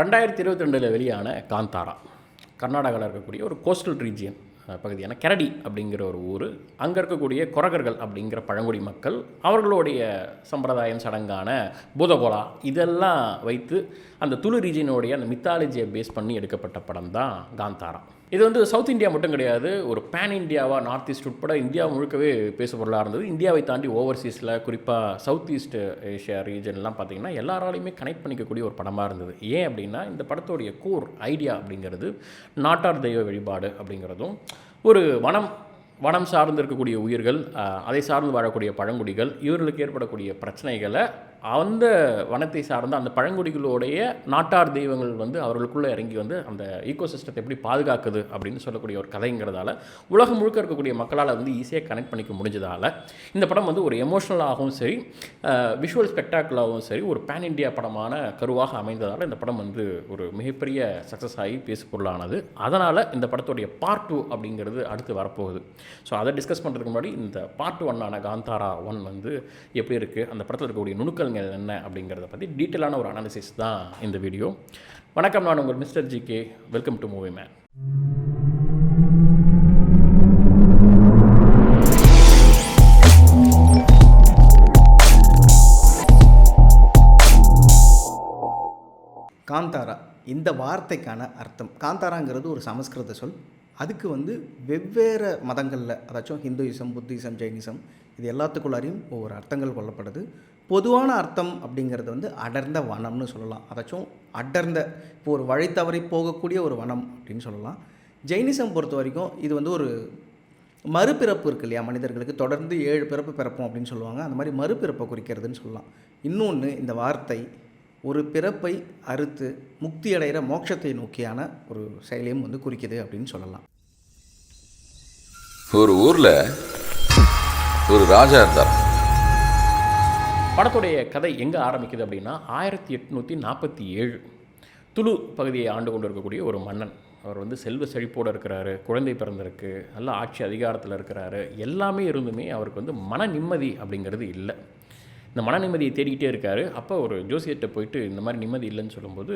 ரெண்டாயிரத்தி இருபத்தி ரெண்டில் வெளியான காந்தாரா கர்நாடகாவில் இருக்கக்கூடிய ஒரு கோஸ்டல் ரீஜியன் பகுதியான கெரடி அப்படிங்கிற ஒரு ஊர். அங்கே இருக்கக்கூடிய கொரகர்கள் அப்படிங்கிற பழங்குடி மக்கள் அவர்களுடைய சம்பிரதாயம் சடங்கான பூதகோலா இதெல்லாம் வைத்து அந்த துளு ரீஜியனுடைய அந்த மித்தாலஜியை பேஸ் பண்ணி எடுக்கப்பட்ட படம் தான் காந்தாரா. இது வந்து சவுத் இந்தியா மட்டும் கிடையாது ஒரு பேன் இந்தியாவாக நார்த் ஈஸ்ட் உட்பட இந்தியா முழுக்கவே பேசுபொருளாக இருந்தது. இந்தியாவை தாண்டி ஓவர்சீஸில் குறிப்பாக சவுத் ஈஸ்ட் ஏஷியா ரீஜன்லாம் பார்த்தீங்கன்னா எல்லாராலையுமே கனெக்ட் பண்ணிக்கக்கூடிய ஒரு படமாக இருந்தது. ஏன் அப்படின்னா இந்த படத்தோடைய கோர் ஐடியா அப்படிங்கிறது நாட்டார் தெய்வ வழிபாடு அப்படிங்கிறதும் ஒரு வனம் வனம் சார்ந்து இருக்கக்கூடிய உயிர்கள் அதை சார்ந்து வாழக்கூடிய பழங்குடிகள் இவர்களுக்கு ஏற்படக்கூடிய பிரச்சனைகளை அந்த வனத்தை சார்ந்த அந்த பழங்குடிகளுடைய நாட்டார் தெய்வங்கள் வந்து அவர்களுக்குள்ளே இறங்கி வந்து அந்த ஈகோசிஸ்டத்தை எப்படி பாதுகாக்குது அப்படின்னு சொல்லக்கூடிய ஒரு கதைங்கிறதால உலகம் முழுக்க இருக்கக்கூடிய மக்களால் வந்து ஈஸியாக கனெக்ட் பண்ணிக்க முடிஞ்சதால் இந்த படம் வந்து ஒரு எமோஷ்னலாகவும் சரி விஷுவல் ஸ்பெக்டாக்குலாகவும் சரி ஒரு பேன் இண்டியா படமான கருவாக அமைந்ததால் இந்த படம் வந்து ஒரு மிகப்பெரிய சக்ஸஸ் ஆகி பேசு பொருளானது அதனால் இந்த படத்துடைய பார்ட் டூ அப்படிங்கிறது அடுத்து வரப்போகுது. ஸோ அதை டிஸ்கஸ் பண்ணுறதுக்கு முன்னாடி இந்த பார்ட் ஒன்னான காந்தாரா ஒன் வந்து எப்படி இருக்குது அந்த படத்தில் இருக்கக்கூடிய நுணுக்கங்கள் என்ன அப்படிங்கிறத பற்றி டீட்டெயிலான ஒரு அனாலிசிஸ் தான் இந்த வீடியோ வணக்கம் நான் உங்கள் mister G K welcome to movie man Kantara இந்த வார்த்தைக்கான அர்த்தம். காந்தாராங்கிறது ஒரு சமஸ்கிருத சொல். அதுக்கு வந்து வெவ்வேறு மதங்களில் அதாச்சும் ஹிந்துயிசம் புத்திசம் ஜெயினிசம் இது எல்லாத்துக்குள்ளாரையும் ஒவ்வொரு அர்த்தங்கள் கொல்லப்படுது பொதுவான அர்த்தம் அப்படிங்கிறது வந்து அடர்ந்த வனம்னு சொல்லலாம். அதாச்சும் அடர்ந்த இப்போ ஒரு வழி தவறி போகக்கூடிய ஒரு வனம் அப்படின்னு சொல்லலாம். ஜெயினிசம் பொறுத்த வரைக்கும் இது வந்து ஒரு மறுபிறப்பு இருக்கு இல்லையா மனிதர்களுக்கு? தொடர்ந்து ஏழு பிறப்பு பிறப்போம் அப்படின்னு சொல்லுவாங்க. அந்த மாதிரி மறுபிறப்பை குறிக்கிறதுன்னு சொல்லலாம். இன்னொன்று இந்த வார்த்தை ஒரு பிறப்பை அறுத்து முக்தி அடைகிற மோட்சத்தை நோக்கியான ஒரு செயலையும் வந்து குறிக்குது அப்படின்னு சொல்லலாம். ஒரு ஊரில் ஒரு ராஜா இருந்தார். படத்துடைய கதை எங்கே ஆரம்பிக்குது அப்படின்னா ஆயிரத்தி எட்நூற்றி நாற்பத்தி ஏழு துளு பகுதியை ஆண்டு கொண்டு இருக்கக்கூடிய ஒரு மன்னன். அவர் வந்து செல்வ செழிப்போடு இருக்கிறாரு குழந்தை பிறந்திருக்கு நல்ல ஆட்சி அதிகாரத்தில் இருக்கிறாரு. எல்லாமே இருந்துமே அவருக்கு வந்து மன நிம்மதி அப்படிங்கிறது இல்லை. இந்த மன நிம்மதியை தேடிக்கிட்டே இருக்காரு. அப்போ ஒரு ஜோசியர்கிட்ட போயிட்டு இந்த மாதிரி நிம்மதி இல்லைன்னு சொல்லும்போது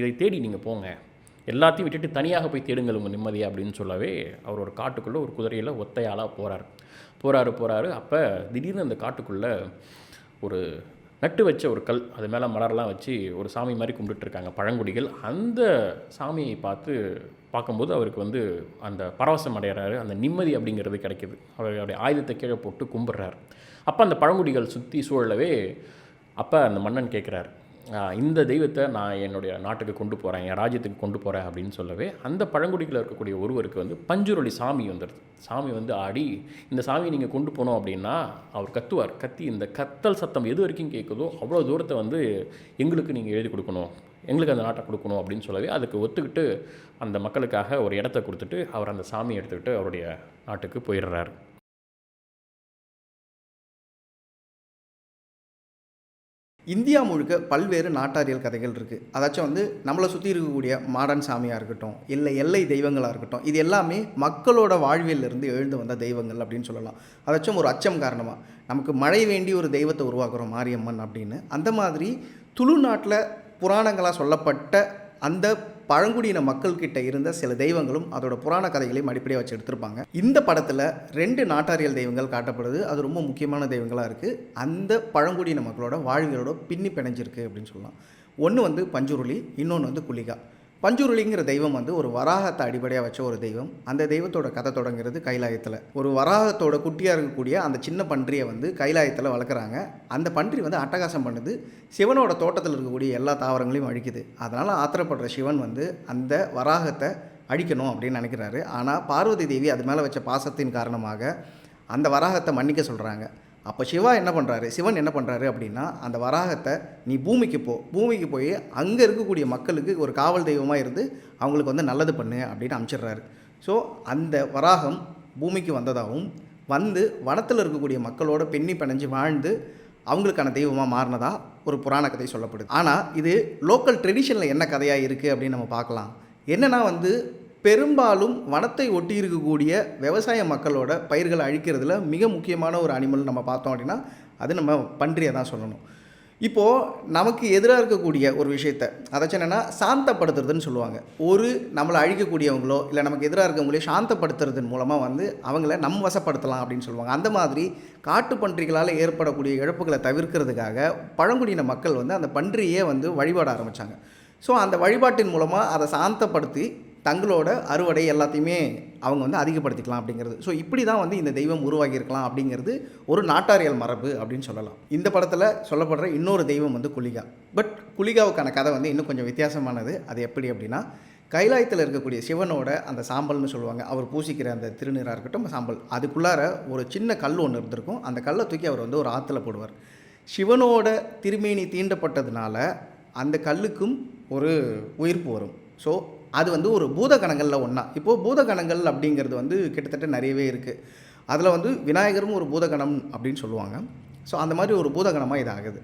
இதை தேடி நீங்கள் போங்க. எல்லாத்தையும் விட்டுட்டு தனியாக போய் தேடுங்கள் உங்கள் நிம்மதியை அப்படின்னு சொல்லவே அவர் ஒரு காட்டுக்குள்ளே ஒரு குதிரையில் ஒத்தையாளாக போகிறார் போகிறாரு போகிறாரு அப்போ திடீர்னு அந்த காட்டுக்குள்ளே ஒரு நட்டு வச்ச ஒரு கல் அது மேலே மலர்லாம் வச்சு ஒரு சாமி மாதிரி கும்பிட்டுருக்காங்க பழங்குடிகள். அந்த சாமியை பார்த்து பார்க்கும்போது அவருக்கு வந்து அந்த பரவசம் அடைகிறாரு அந்த நிம்மதி அப்படிங்கிறது கிடைக்குது. அவருடைய ஆயுதத்தை கீழே போட்டு கும்பிட்றாரு. அப்போ அந்த பழங்குடிகள் சுற்றி சூழலவே அப்போ அந்த மன்னன் கேட்குறாரு இந்த தெய்வத்தை நான் என்னுடைய நாட்டுக்கு கொண்டு போகிறேன் என் ராஜ்யத்துக்கு கொண்டு போகிறேன் அப்படின்னு சொல்லவே அந்த பழங்குடிகளில் இருக்கக்கூடிய ஒருவருக்கு வந்து பஞ்சுரொலி சாமி வந்துடுது சாமி வந்து ஆடி இந்த சாமியை நீங்கள் கொண்டு போனோம் அப்படின்னா அவர் கத்துவார். கத்தி இந்த கத்தல் சத்தம் எது வரைக்கும் கேட்குதோ அவ்வளோ தூரத்தை வந்து எங்களுக்கு நீங்கள் எழுதி கொடுக்கணும். எங்களுக்கு அந்த நாட்டை கொடுக்கணும் அப்படின்னு சொல்லவே அதுக்கு ஒத்துக்கிட்டு அந்த மக்களுக்காக ஒரு இடத்த கொடுத்துட்டு அவர் அந்த சாமியை எடுத்துக்கிட்டு அவருடைய நாட்டுக்கு போயிடுறாரு. இந்தியா முழுக்க பல்வேறு நாட்டாரியல் கதைகள் இருக்குது அதாச்சும் வந்து நம்மளை சுற்றி இருக்கக்கூடிய மாடன் சாமியாக இருக்கட்டும் இல்லை எல்லை தெய்வங்களாக இருக்கட்டும் இது எல்லாமே மக்களோட வாழ்வியலிருந்து எழுந்து வந்த தெய்வங்கள் அப்படின்னு சொல்லலாம். அதாச்சும் ஒரு அச்சம் காரணமாக நமக்கு மழை வேண்டி ஒரு தெய்வத்தை உருவாக்குறோம் மாரியம்மன் அப்படின்னு. அந்த மாதிரி துளு நாட்டில் புராணங்களாக சொல்லப்பட்ட அந்த பழங்குடியின மக்கள்கிட்ட இருந்த சில தெய்வங்களும் அதோட புராண கதைகளையும் அடிப்படையாக வச்சு எடுத்திருப்பாங்க. இந்த படத்தில் ரெண்டு நாட்டாரியல் தெய்வங்கள் காட்டப்படுது. அது ரொம்ப முக்கியமான தெய்வங்களாக இருக்குது அந்த பழங்குடியின மக்களோட வாழ்வியலோட பின்னி பிணைஞ்சிருக்கு அப்படின்னு சொல்லலாம். ஒன்று வந்து பஞ்சுருளி இன்னொன்று வந்து குளிகா. பஞ்சுருளிங்கிற தெய்வம் வந்து ஒரு வராகத்தை அடிப்படையாக வச்ச ஒரு தெய்வம். அந்த தெய்வத்தோட கதை தொடங்குறது கைலாயத்தில். ஒரு வராகத்தோட குட்டியாக இருக்கக்கூடிய அந்த சின்ன பன்றியை வந்து கைலாயத்தில் வளர்க்குறாங்க. அந்த பன்றி வந்து அட்டகாசம் பண்ணுது. சிவனோட தோட்டத்தில் இருக்கக்கூடிய எல்லா தாவரங்களையும் அழிக்குது. அதனால் ஆத்திரப்படுற சிவன் வந்து அந்த வராகத்தை அழிக்கணும் அப்படின்னு நினைக்கிறாரு. ஆனால் பார்வதி தேவி அது மேலே வச்ச பாசத்தின் காரணமாக அந்த வராகத்தை மன்னிக்க சொல்கிறாங்க அப்போ சிவா என்ன பண்ணுறாரு சிவன் என்ன பண்ணுறாரு அப்படின்னா அந்த வராகத்தை நீ பூமிக்கு போ. பூமிக்கு போய் அங்கே இருக்கக்கூடிய மக்களுக்கு ஒரு காவல் தெய்வமாக இருந்து அவங்களுக்கு வந்து நல்லது பண்ணு அப்படின்னு அனுப்பிச்சிடுறாரு ஸோ அந்த வராகம் பூமிக்கு வந்ததாகவும் வந்து வனத்தில் இருக்கக்கூடிய மக்களோட பெண்ணி பிணைஞ்சு வாழ்ந்து அவங்களுக்கான தெய்வமாக மாறினதா ஒரு புராண கதை சொல்லப்படுது. ஆனால் இது லோக்கல் ட்ரெடிஷனில் என்ன கதையாக இருக்குது அப்படின்னு நம்ம பார்க்கலாம். என்னென்னா வந்து பெரும்பாலும் வனத்தை ஒட்டி இருக்கக்கூடிய விவசாய மக்களோட பயிர்களை அழிக்கிறதுல மிக முக்கியமான ஒரு அனிமல் நம்ம பார்த்தோம் அப்படின்னா அது நம்ம பன்றியை தான் சொல்லணும். இப்போது நமக்கு எதிராக இருக்கக்கூடிய ஒரு விஷயத்த அதாச்சும் என்னென்னா சாந்தப்படுத்துறதுன்னு சொல்லுவாங்க. ஒரு நம்மளை அழிக்கக்கூடியவங்களோ இல்லை நமக்கு எதிராக இருக்கவங்களே சாந்தப்படுத்துறதன் மூலமாக வந்து அவங்கள நம் வசப்படுத்தலாம் அப்படின்னு சொல்லுவாங்க. அந்த மாதிரி காட்டு பன்றிகளால் ஏற்படக்கூடிய இழப்புகளை தவிர்க்கிறதுக்காக பழங்குடியின மக்கள் வந்து அந்த பன்றியே வந்து வழிபாட ஆரம்பித்தாங்க ஸோ அந்த வழிபாட்டின் மூலமாக அதை சாந்தப்படுத்தி தங்களோட அறுவடை எல்லாத்தையுமே அவங்க வந்து அதிகப்படுத்திக்கலாம் அப்படிங்கிறது. ஸோ இப்படி தான் வந்து இந்த தெய்வம் உருவாகியிருக்கலாம் அப்படிங்கிறது ஒரு நாட்டாரியல் மரபு அப்படின்னு சொல்லலாம். இந்த படத்தில் சொல்லப்படுற இன்னொரு தெய்வம் வந்து குலிகா பட் குலிகாவுக்கான கதை வந்து இன்னும் கொஞ்சம் வித்தியாசமானது. அது எப்படி அப்படின்னா கைலாயத்தில் இருக்கக்கூடிய சிவனோட அந்த சாம்பல்னு சொல்லுவாங்க. அவர் பூசிக்கிற அந்த திருநீராக இருக்கட்டும் சாம்பல். அதுக்குள்ளார ஒரு சின்ன கல் ஒன்று இருந்திருக்கும். அந்த கல்லை தூக்கி அவர் வந்து ஒரு ஆற்றுல போடுவார். சிவனோட திருமேனி தீண்டப்பட்டதுனால அந்த கல்லுக்கும் ஒரு உயிர்ப்பு வரும். ஸோ அது வந்து ஒரு பூதகணங்களில் ஒன்றா இப்போது பூதகணங்கள் அப்படிங்கிறது வந்து கிட்டத்தட்ட நிறையவே இருக்குது அதில் வந்து விநாயகரும் ஒரு பூதகணம் அப்படின்னு சொல்லுவாங்க. ஸோ அந்த மாதிரி ஒரு பூதகணமாக இது ஆகுது.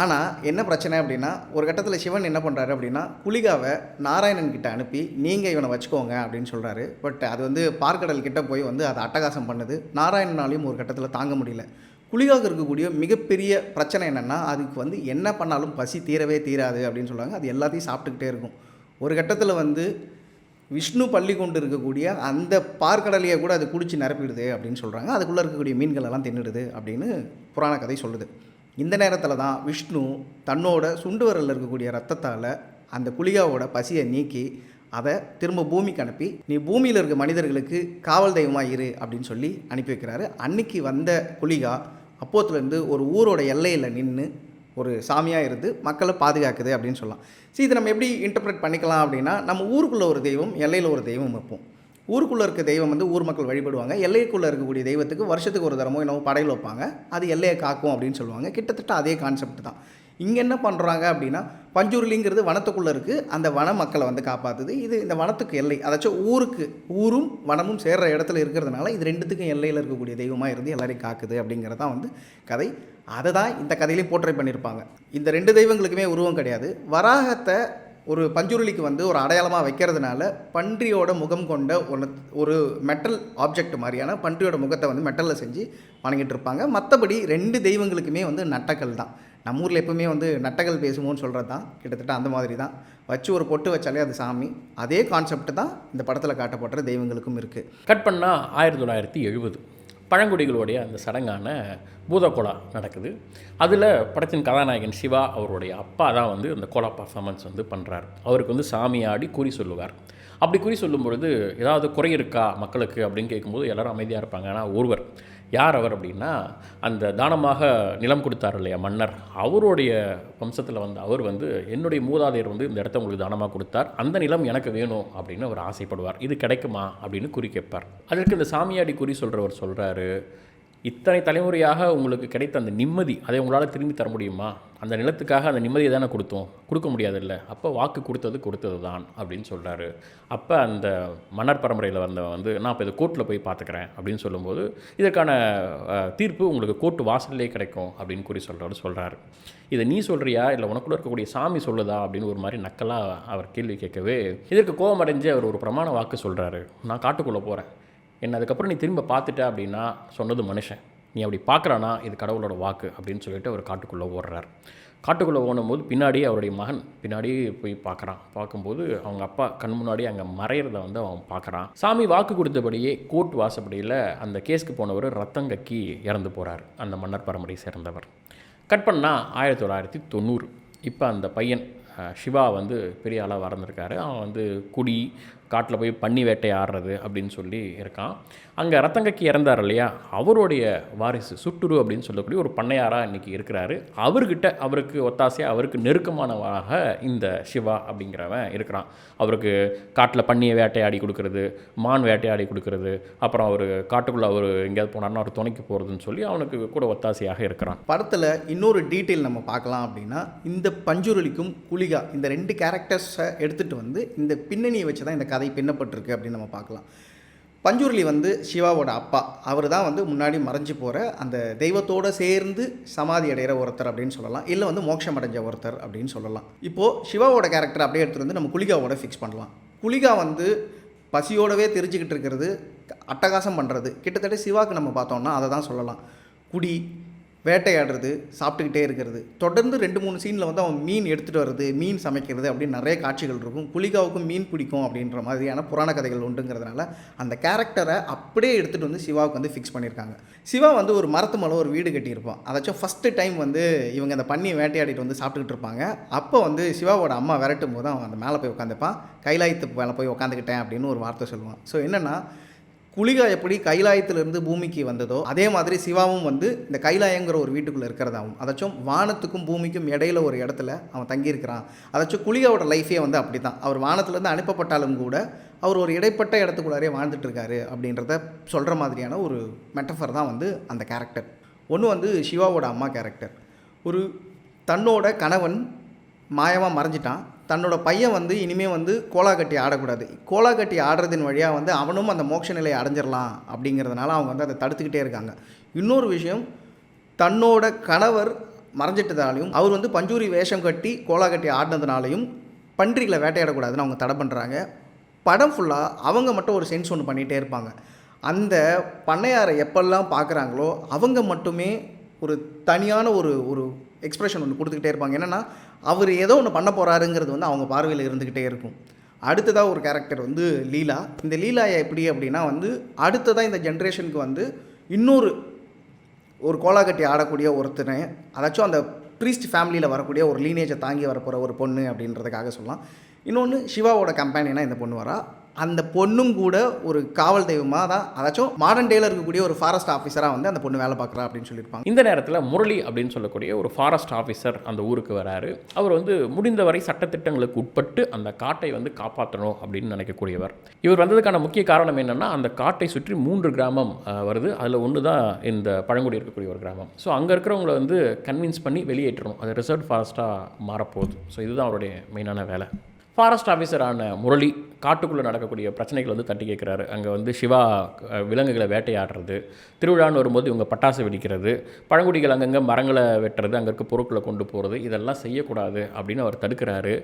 ஆனால் என்ன பிரச்சனை அப்படின்னா ஒரு கட்டத்தில் சிவன் என்ன பண்ணுறாரு அப்படின்னா குளிகாவை நாராயணன் கிட்ட அனுப்பி நீங்கள் இவனை வச்சுக்கோங்க அப்படின்னு சொல்கிறாரு பட் அது வந்து பார்க்கடல் கிட்டே போய் வந்து அதை அட்டகாசம் பண்ணுது. நாராயணனாலையும் ஒரு கட்டத்தில் தாங்க முடியல. குளிகாவுக்கு இருக்கக்கூடிய மிகப்பெரிய பிரச்சனை என்னென்னா அதுக்கு வந்து என்ன பண்ணாலும் பசி தீரவே தீராது அப்படின்னு சொல்லுவாங்க. அது எல்லாத்தையும் சாப்பிட்டுக்கிட்டே இருக்கும். ஒரு கட்டத்தில் வந்து விஷ்ணு பள்ளி கொண்டு இருக்கக்கூடிய அந்த பார்க்கடலையை கூட அது குடிச்சு நிரப்பிடுது அப்படின்னு சொல்கிறாங்க அதுக்குள்ளே இருக்கக்கூடிய மீன்கள் எல்லாம் தின்னுடுது அப்படின்னு புராண கதை சொல்லுது. இந்த நேரத்தில் தான் விஷ்ணு தன்னோட சுண்டு வரலில் இருக்கக்கூடிய ரத்தத்தால் அந்த குளிகாவோட பசியை நீக்கி அதை திரும்ப பூமிக்கு அனுப்பி நீ பூமியில் இருக்க மனிதர்களுக்கு காவல் தெய்வமாக இரு அப்படின்னு சொல்லி அனுப்பி வைக்கிறாரு. அன்னைக்கு வந்த குளிகா அப்போத்துலேருந்து ஒரு ஊரோட எல்லையில் நின்று ஒரு சாமியாக இருந்து மக்களை பாதுகாக்குது அப்படின்னு சொல்லலாம். ஸோ இதை நம்ம எப்படி இன்டர்பிரேட் பண்ணிக்கலாம் அப்படின்னா நம்ம ஊருக்குள்ளே ஒரு தெய்வம் எல்லையில் ஒரு தெய்வம் வைப்போம். ஊருக்குள்ளே இருக்க தெய்வம் வந்து ஊர் மக்கள் வழிபடுவாங்க. எல்லைக்குள்ளே இருக்கக்கூடிய தெய்வத்துக்கு வருஷத்துக்கு ஒரு தரமோ என்னவோ படையில் வைப்பாங்க. அது எல்லையை காக்கும் அப்படின்னு சொல்லுவாங்க. கிட்டத்தட்ட அதே கான்செப்ட் தான். இங்கே என்ன பண்ணுறாங்க அப்படின்னா பஞ்சுருளிங்கிறது வனத்துக்குள்ளே இருக்குது அந்த வன மக்களை வந்து காப்பாற்றுது இது இந்த வனத்துக்கு எல்லை. அதாச்சும் ஊருக்கு ஊரும் வனமும் சேர்ற இடத்துல இருக்கிறதுனால இது ரெண்டுத்துக்கும் எல்லையில் இருக்கக்கூடிய தெய்வமாக இருந்து எல்லாரையும் காக்குது அப்படிங்கிறது தான் வந்து கதை. அதை தான் இந்த கதையிலையும் போர்ட்ரை பண்ணியிருப்பாங்க இந்த ரெண்டு தெய்வங்களுக்குமே உருவம் கிடையாது. வராகத்தை ஒரு பஞ்சுருளிக்கு வந்து ஒரு அடையாளமாக வைக்கிறதுனால பன்றியோட முகம் கொண்ட ஒரு ஒரு மெட்டல் ஆப்ஜெக்ட் மாதிரியான பன்றியோட முகத்தை வந்து மெட்டலில் செஞ்சு வணங்கிட்டு இருப்பாங்க. மற்றபடி ரெண்டு தெய்வங்களுக்குமே வந்து நட்டக்கல் தான். நம்ம ஊரில் எப்பவுமே வந்து நட்டகள் பேசுமோன்னு சொல்கிறது தான் கிட்டத்தட்ட அந்த மாதிரி தான். வச்சு ஒரு பொட்டு வச்சாலே அது சாமி. அதே கான்செப்ட் தான் இந்த படத்தில் காட்டப்படுற தெய்வங்களுக்கும் இருக்குது கட் பண்ணால் ஆயிரத்தி தொள்ளாயிரத்தி எழுபது. பழங்குடிகளுடைய அந்த சடங்கான பூதக்கோலா நடக்குது. அதில் படத்தின் கதாநாயகன் சிவா அவருடைய அப்பா தான் வந்து அந்த கோலா பர்ஃபார்மன்ஸ் வந்து பண்ணுறார் அவருக்கு வந்து சாமியாடி குறி சொல்லுவார். அப்படி குறி சொல்லும் பொழுது ஏதாவது குறை இருக்கா மக்களுக்கு அப்படின்னு கேட்கும்போது எல்லோரும் அமைதியாக இருப்பாங்க. ஆனால் ஒருவர் யார் அவர் அப்படின்னா அந்த தானமாக நிலம் கொடுத்தார் இல்லையா மன்னர். அவருடைய வம்சத்தில் வந்து அவர் வந்து என்னுடைய மூதாதையர் வந்து இந்த இடத்த உங்களுக்கு தானமாக கொடுத்தார். அந்த நிலம் எனக்கு வேணும் அப்படின்னு அவர் ஆசைப்படுவார். இது கிடைக்குமா? அப்படின்னு குறி கேட்பார். அதற்கு இந்த சாமியாடி குறி சொல்கிறவர் சொல்கிறாரு இத்தனை தலைமுறையாக உங்களுக்கு கிடைத்த அந்த நிம்மதி அதை உங்களால் திரும்பி தர முடியுமா? அந்த நிலத்துக்காக அந்த நிம்மதியை தானே கொடுத்தோம்? கொடுக்க முடியாதுல்ல. அப்போ வாக்கு கொடுத்தது கொடுத்தது தான் அப்படின்னு சொல்கிறாரு அப்போ அந்த மன்னர் பரம்பரையில் வந்தவன் வந்து நான் இப்போ இதை கோர்ட்டில் போய் பார்த்துக்கிறேன் அப்படின்னு சொல்லும்போது இதற்கான தீர்ப்பு உங்களுக்கு கோர்ட்டு வாசல்லே கிடைக்கும் அப்படின்னு கூறி சொல்கிறவர் சொல்கிறாரு இதை நீ சொல்கிறியா இல்லை உனக்குள்ள இருக்கக்கூடிய சாமி சொல்லுதா? அப்படின்னு ஒரு மாதிரி நக்கலாக அவர் கேள்வி கேட்கவே இதற்கு கோபமடைஞ்சு அவர் ஒரு பிரமாண வாக்கு சொல்கிறாரு நான் காட்டுக்குள்ளே போகிறேன் என்ன அதுக்கப்புறம் நீ திரும்ப பார்த்துட்ட அப்படின்னா சொன்னது மனுஷன். நீ அப்படி பார்க்குறானா இது கடவுளோட வாக்கு அப்படின்னு சொல்லிட்டு அவர் காட்டுக்குள்ளே ஓடுறார். காட்டுக்குள்ளே ஓடும்போது பின்னாடி அவருடைய மகன் பின்னாடி போய் பார்க்குறான். பார்க்கும்போது அவங்க அப்பா கண் முன்னாடி அங்கே மறையிறத வந்து அவன் பார்க்குறான். சாமி வாக்கு கொடுத்தபடியே கோர்ட் வாசப்படியில் அந்த கேஸ்க்கு போனவர் ரத்தம் கக்கி இறந்து போகிறார் அந்த மன்னர் பரம்பரை சேர்ந்தவர். கட் பண்ணால் ஆயிரத்தி தொள்ளாயிரத்தி தொண்ணூறு. இப்போ அந்த பையன் சிவா வந்து பெரிய ஆளாக வளர்ந்துருக்காரு. அவன் வந்து குடி காட்டில் போய் பன்னி வேட்டையாடுறது அப்படின்னு சொல்லி இருக்கான். அங்கே ரத்தங்கக்கி இறந்தார் இல்லையா? அவருடைய வாரிசு சுட்டுரு அப்படின்னு சொல்லக்கூடிய ஒரு பண்ணையாராக இன்றைக்கி இருக்கிறாரு. அவர்கிட்ட அவருக்கு ஒத்தாசையாக அவருக்கு நெருக்கமானவராக இந்த சிவா அப்படிங்கிறவன் இருக்கிறான். அவருக்கு காட்டில் பண்ணியை வேட்டையாடி கொடுக்குறது மான் வேட்டையாடி கொடுக்குறது அப்புறம் அவர் காட்டுக்குள்ளே அவர் எங்கேயாவது போனார்னா அவர் துணைக்கு போகிறதுன்னு சொல்லி அவனுக்கு கூட ஒத்தாசையாக இருக்கிறான். படத்தில் இன்னொரு டீட்டெயில் நம்ம பார்க்கலாம் அப்படின்னா இந்த பஞ்சுருளிக்கும் குளிகா இந்த ரெண்டு கேரக்டர்ஸை எடுத்துகிட்டு வந்து இந்த பின்னணியை வச்சு தான் இந்த கதை பின்னப்பட்டிருக்கு அப்படின்னு நம்ம பார்க்கலாம். பஞ்சுருளி வந்து சிவாவோட அப்பா அவர் தான் வந்து முன்னாடி மறைஞ்சு போகிற அந்த தெய்வத்தோடு சேர்ந்து சமாதி அடைகிற ஒருத்தர் அப்படின்னு சொல்லலாம். இல்லை வந்து மோட்சம் அடைஞ்ச ஒருத்தர் அப்படின்னு சொல்லலாம். இப்போது சிவாவோட கேரக்டர் அப்படியே எடுத்துகிட்டு வந்து நம்ம குளிகாவோட ஃபிக்ஸ் பண்ணலாம். குளிகா வந்து பசியோடவே தெரிஞ்சுக்கிட்டு இருக்கிறது அட்டகாசம் பண்ணுறது கிட்டத்தட்ட சிவாக்கு நம்ம பார்த்தோம்னா அதை தான் சொல்லலாம். குடி வேட்டையாடுறது சாப்பிட்டுக்கிட்டே இருக்கிறது. தொடர்ந்து ரெண்டு மூணு சீனில் வந்து அவன் மீன் எடுத்துகிட்டு வர்றது மீன் சமைக்கிறது அப்படின்னு நிறைய காட்சிகள் இருக்கும். குளிகாவுக்கும் மீன் பிடிக்கும் அப்படின்ற மாதிரியான புராண கதைகள் உண்டுங்கிறதுனால அந்த கேரக்டரை அப்படியே எடுத்துகிட்டு வந்து சிவாவுக்கு வந்து ஃபிக்ஸ் பண்ணியிருக்காங்க. சிவா வந்து ஒரு மரத்து மேலே ஒரு வீடு கட்டியிருப்பான். அதாச்சும் ஃபஸ்ட்டு டைம் வந்து இவங்க அந்த பண்ணியை வேட்டையாடிட்டு வந்து சாப்பிட்டுக்கிட்டு இருப்பாங்க. அப்போ வந்து சிவாவோட அம்மா விரட்டும் போது அவன் அந்த மேலே போய் உட்காந்துப்பான். கைலாயத்து மேலே போய் உட்காந்துக்கிட்டேன் அப்படின்னு ஒரு வார்த்தை சொல்லுவான். ஸோ என்னென்னா குளிகா எப்படி கைலாயத்திலிருந்து பூமிக்கு வந்ததோ அதே மாதிரி சிவாவும் வந்து இந்த கைலாயங்கிற ஒரு வீட்டுக்குள்ளே இருக்கிறதாகவும் அதாச்சும் வானத்துக்கும் பூமிக்கும் இடையில ஒரு இடத்துல அவன் தங்கியிருக்கிறான். அதாச்சும் குளிகாவோட லைஃபே வந்து அப்படி தான் அவர் வானத்துலேருந்து அனுப்பப்பட்டாலும் கூட அவர் ஒரு இடைப்பட்ட இடத்துக்குள்ளாரே வாழ்ந்துட்டுருக்காரு அப்படின்றத சொல்கிற மாதிரியான ஒரு மெட்டஃபர் தான் வந்து அந்த கேரக்டர் ஒன்று வந்து சிவாவோட அம்மா கேரக்டர் ஒரு தன்னோட கணவன் மாயமாக மறைஞ்சிட்டான். தன்னோட பையன் வந்து இனிமே வந்து கோலா கட்டி ஆடக்கூடாது. கோலா கட்டி ஆடுறதின் வழியாக வந்து அவனும் அந்த மோட்ச நிலையை அடைஞ்சிடலாம் அப்படிங்கிறதுனால அவங்க வந்து அதை தடுத்துக்கிட்டே இருக்காங்க. இன்னொரு விஷயம் தன்னோட கணவர் மறைஞ்சிட்டதாலையும் அவர் வந்து பஞ்சூரி வேஷம் கட்டி கோலா கட்டி ஆடினதுனாலையும் பன்றிகளை வேட்டையாடக்கூடாதுன்னு அவங்க தடை பண்ணுறாங்க படம் ஃபுல்லாக அவங்க மட்டும் ஒரு சென்ஸ் ஒன்று பண்ணிகிட்டே இருப்பாங்க. அந்த பண்ணையாரை எப்பெல்லாம் பார்க்குறாங்களோ அவங்க மட்டுமே ஒரு தனியான ஒரு ஒரு எக்ஸ்ப்ரெஷன் ஒன்று கொடுத்துக்கிட்டே இருப்பாங்க. என்னென்னா அவர் ஏதோ ஒன்று பண்ண போகிறாருங்கிறது வந்து அவங்க பார்வையில் இருந்துக்கிட்டே இருக்கும். அடுத்ததாக ஒரு கேரக்டர் வந்து லீலா. இந்த லீலா எப்படி அப்படின்னா வந்து அடுத்ததாக இந்த ஜென்ரேஷனுக்கு வந்து இன்னொரு ஒரு கோலாகட்டி ஆடக்கூடிய ஒருத்தனை அதாச்சும் அந்த ப்ரீஸ்ட் ஃபேமிலியில் வரக்கூடிய ஒரு லீனேஜை தாங்கி வரப்போகிற ஒரு பொண்ணு அப்படின்றதுக்காக சொல்லலாம். இன்னொன்று சிவாவோட கம்பெனினா இந்த பொண்ணு வரா. அந்த பொண்ணும் கூட ஒரு காவல் தெய்வமாக தான் அதாச்சும் மாடர்ன் டேல இருக்கக்கூடிய ஒரு ஃபாரஸ்ட் ஆஃபீஸராக வந்து அந்த பொண்ணு வேலை பார்க்குறா அப்படின்னு சொல்லியிருப்பாங்க. இந்த நேரத்தில் முரளி அப்படின்னு சொல்லக்கூடிய ஒரு ஃபாரஸ்ட் ஆஃபீஸர் அந்த ஊருக்கு வராரு. அவர் வந்து முடிந்தவரை சட்டத்திட்டங்களுக்கு உட்பட்டு அந்த காட்டை வந்து காப்பாற்றணும் அப்படின்னு நினைக்கக்கூடியவர். இவர் வந்ததுக்கான முக்கிய காரணம் என்னென்னா அந்த காட்டை சுற்றி மூன்று கிராமம் வருது. அதில் ஒன்று தான் இந்த பழங்குடி இருக்கக்கூடிய ஒரு கிராமம். ஸோ அங்கே இருக்கிறவங்கள வந்து கன்வின்ஸ் பண்ணி வெளியேற்றணும். அது ரிசர்வ் ஃபாரஸ்ட்டாக மாறப்போகுது. ஸோ இதுதான் அவருடைய மெயினான வேலை. ஃபாரஸ்ட் ஆஃபீஸரான முரளி காட்டுக்குள்ளே நடக்கக்கூடிய பிரச்சனைகள் வந்து தட்டி கேட்குறாரு. அங்கே வந்து சிவா விலங்குகளை வேட்டையாடுறது திருவிழான்னு வரும்போது இவங்க பட்டாசு வெடிக்கிறது பழங்குடிகள் அங்கங்கே மரங்களை வெட்டுறது அங்கே இருக்க பொருட்களை கொண்டு போகிறது இதெல்லாம் செய்யக்கூடாது அப்படின்னு அவர் தடுக்கிறாரு.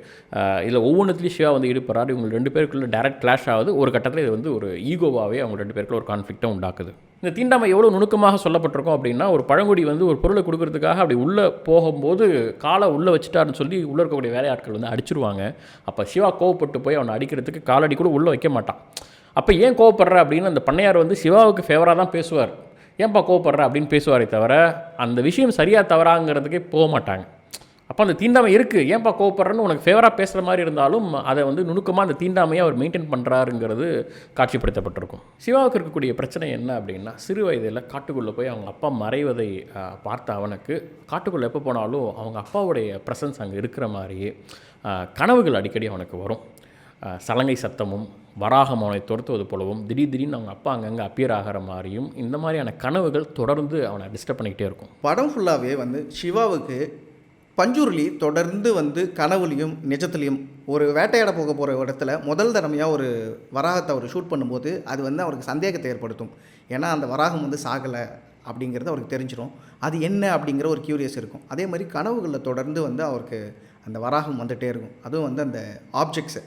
இதில் ஒவ்வொன்றுத்துலேயும் சிவா வந்து ஈடுபடுறாரு. இவங்க ரெண்டு பேருக்குள்ள டேரக்ட் கிளாஷ் ஆகுது. ஒரு கட்டத்தில் இது வந்து ஒரு ஈகோவாகவே அவங்க ரெண்டு பேருக்குள்ள ஒரு கான்ஃப்ளிக்ட்டை உண்டாக்குது. இந்த தீண்டாமை எவ்வளோ நுணுக்கமாக சொல்லப்பட்டிருக்கோம் அப்படின்னா ஒரு பழங்குடி வந்து ஒரு பொருளை கொடுக்கறதுக்காக அப்படி உள்ளே போகும்போது காலை உள்ளே வச்சுட்டாருன்னு சொல்லி உள்ளே இருக்கக்கூடிய வேலையாட்கள் வந்து அடிச்சிருவாங்க. அப்போ சிவா கோவப்பட்டு போய் அவனை அடிக்கிறதுக்கு காலடி கூட உள்ளே வைக்க மாட்டான். அப்போ ஏன் கோவப்படுற அப்படின்னு அந்த பண்ணையார் வந்து சிவாவுக்கு ஃபேவராக தான் பேசுவார். ஏன்பா கோவப்படுற அப்படின்னு பேசுவாரே தவிர அந்த விஷயம் சரியாக தவறாங்கிறதுக்கே போக மாட்டாங்க. அப்போ அந்த தீண்டாமை இருக்குது ஏன்பா கோவப்படுறன்னு உனக்கு ஃபேவராக பேசுகிற மாதிரி இருந்தாலும் அதை வந்து நுணுக்கமாக அந்த தீண்டாமையை அவர் மெயின்டைன் பண்ணுறாருங்கிறது காட்சிப்படுத்தப்பட்டிருக்கும். சிவாவுக்கு இருக்கக்கூடிய பிரச்சனை என்ன அப்படின்னா சிறு வயதில் காட்டுக்குள்ளே போய் அவங்க அப்பா மறைவதை பார்த்த அவனுக்கு காட்டுக்குள்ளே எப்போ போனாலும் அவங்க அப்பாவுடைய ப்ரெசன்ஸ் அங்கே இருக்கிற மாதிரியே கனவுகள் அடிக்கடி அவனுக்கு வரும். சலங்கை சத்தமும் வராகம் அவனை துரத்துவது போலவும் திடீர் திடீர்னு அவங்க அப்பா அங்கங்கே அப்பியர் ஆகிற மாதிரியும் இந்த மாதிரியான கனவுகள் தொடர்ந்து அவனை டிஸ்டர்ப் பண்ணிக்கிட்டே இருக்கும். படம் ஃபுல்லாகவே வந்து சிவாவுக்கு பஞ்சுருளி தொடர்ந்து வந்து கனவுலையும் நிஜத்துலையும் ஒரு வேட்டையாட போக போகிற இடத்துல முதல் தடமையாக ஒரு வராகத்தை அவர் ஷூட் பண்ணும்போது அது வந்து அவருக்கு சந்தேகத்தை ஏற்படுத்தும். ஏன்னா அந்த வராகம் வந்து சாகலை அப்படிங்கிறது அவருக்கு தெரிஞ்சிடும் அது என்ன அப்படிங்கிற ஒரு கியூரியஸ் இருக்கும். அதே மாதிரி கனவுகளில் தொடர்ந்து வந்து அவருக்கு அந்த வராகம் வந்துகிட்டே இருக்கும். அதுவும் வந்து அந்த ஆப்ஜெக்ட்ஸு